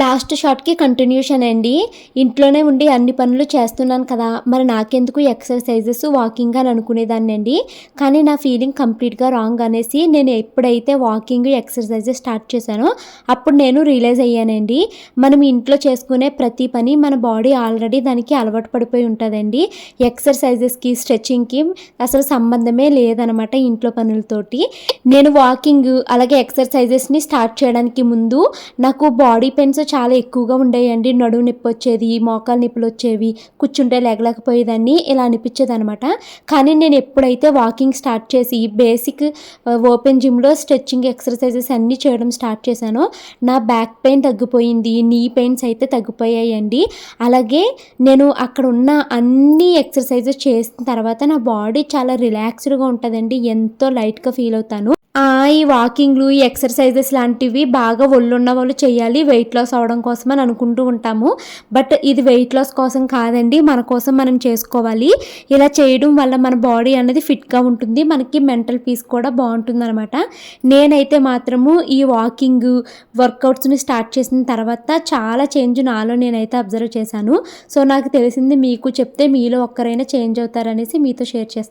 Last షాట్కి continuation అండి. ఇంట్లోనే ఉండి అన్ని పనులు చేస్తున్నాను కదా. మరి నాకెందుకు ఎక్సర్సైజెస్ వాకింగ్ అని అనుకునేదాన్ని అండి. కానీ నా ఫీలింగ్ కంప్లీట్గా రాంగ్ అనేసి నేను ఎప్పుడైతే వాకింగ్ ఎక్సర్సైజెస్ స్టార్ట్ చేశానో అప్పుడు నేను రియలైజ్ అయ్యానండి. మనం ఇంట్లో చేసుకునే ప్రతి పని మన బాడీ ఆల్రెడీ దానికి అలవాటు పడిపోయి ఉంటుందండి. ఎక్సర్సైజెస్కి స్ట్రెచ్చింగ్కి అసలు సంబంధమే లేదనమాట ఇంట్లో పనులతోటి. నేను వాకింగ్ అలాగే ఎక్సర్సైజెస్ని స్టార్ట్ చేయడానికి ముందు నాకు బాడీ పెయిన్స్ చాలా ఎక్కువగా ఉండేయండి. నడువు నొప్పి వచ్చేది మోకాలు నొప్పులు వచ్చేవి కూర్చుంటే లేగలేకపోయేదాన్ని ఇలా అనిపించేది అనమాట కానీ నేను ఎప్పుడైతే వాకింగ్ స్టార్ట్ చేసి బేసిక్ ఓపెన్ జిమ్లో స్ట్రెచ్చింగ్ ఎక్సర్సైజెస్ అన్నీ చేయడం స్టార్ట్ చేశానో నా బ్యాక్ పెయిన్ తగ్గిపోయింది నీ పెయిన్స్ అయితే తగ్గిపోయాయండి. అలాగే నేను అక్కడ ఉన్న అన్ని ఎక్సర్సైజెస్ చేసిన తర్వాత నా బాడీ చాలా రిలాక్స్డ్గా ఉంటుందండి. ఎంతో లైట్గా ఫీల్ అవుతాను. ఈ వాకింగ్లు ఈ ఎక్సర్సైజెస్ లాంటివి బాగా ఒళ్ళున్న వాళ్ళు చేయాలి వెయిట్ లాస్ అవడం కోసం అని అనుకుంటూ ఉంటాము. బట్ ఇది వెయిట్ లాస్ కోసం కాదండి. మన కోసం మనం చేసుకోవాలి. ఇలా చేయడం వల్ల మన బాడీ అనేది ఫిట్గా ఉంటుంది. మనకి మెంటల్ పీస్ కూడా బాగుంటుంది అనమాట నేనైతే మాత్రము ఈ వాకింగ్ వర్కౌట్స్ని స్టార్ట్ చేసిన తర్వాత చాలా చేంజ్ నాలో నేనైతే అబ్జర్వ్ చేశాను. సో నాకు తెలిసింది మీకు చెప్తే మీలో ఒక్కరైనా చేంజ్ అవుతారనేసి మీతో షేర్ చేస్తాను